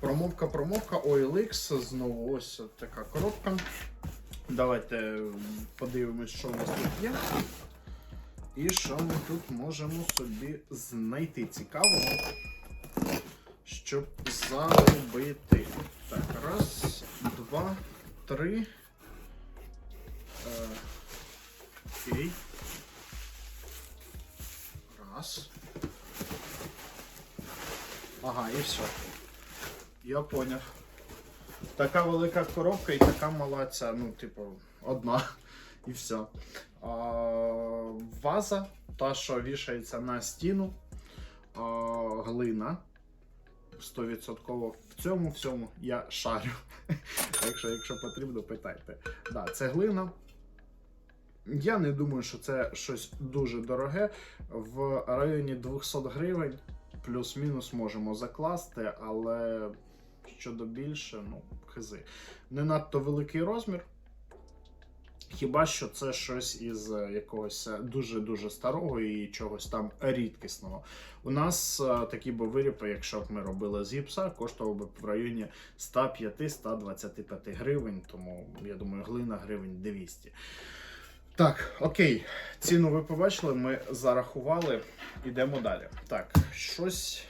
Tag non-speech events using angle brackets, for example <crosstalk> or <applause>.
Промовка, промовка, OLX, знову ось така коробка. Давайте подивимось, що у нас тут є. І що ми тут можемо собі знайти цікавого, щоб заробити. Так, раз, два, три. Е, окей. Раз. Ага, і все. Я поняв. Така велика коробка і така мала ця, ну, типу, одна. І все. А, ваза, та, що вішається на стіну. А, глина. 100% в цьому всьому я шарю. <laughs> Якщо, якщо потрібно, питайте. Да, це глина. Я не думаю, що це щось дуже дороге. В районі 200 гривень плюс-мінус можемо закласти, але щодо більше, ну, хизи. Не надто великий розмір. Хіба що це щось із е, якогось е, дуже-дуже старого і чогось там рідкісного. У нас е, такі би виріпи, якщо б ми робили з гіпса, коштував би в районі 105-125 гривень, тому я думаю, глина гривень 200. Так, окей, ціну ви побачили, ми зарахували, ідемо далі. Так, щось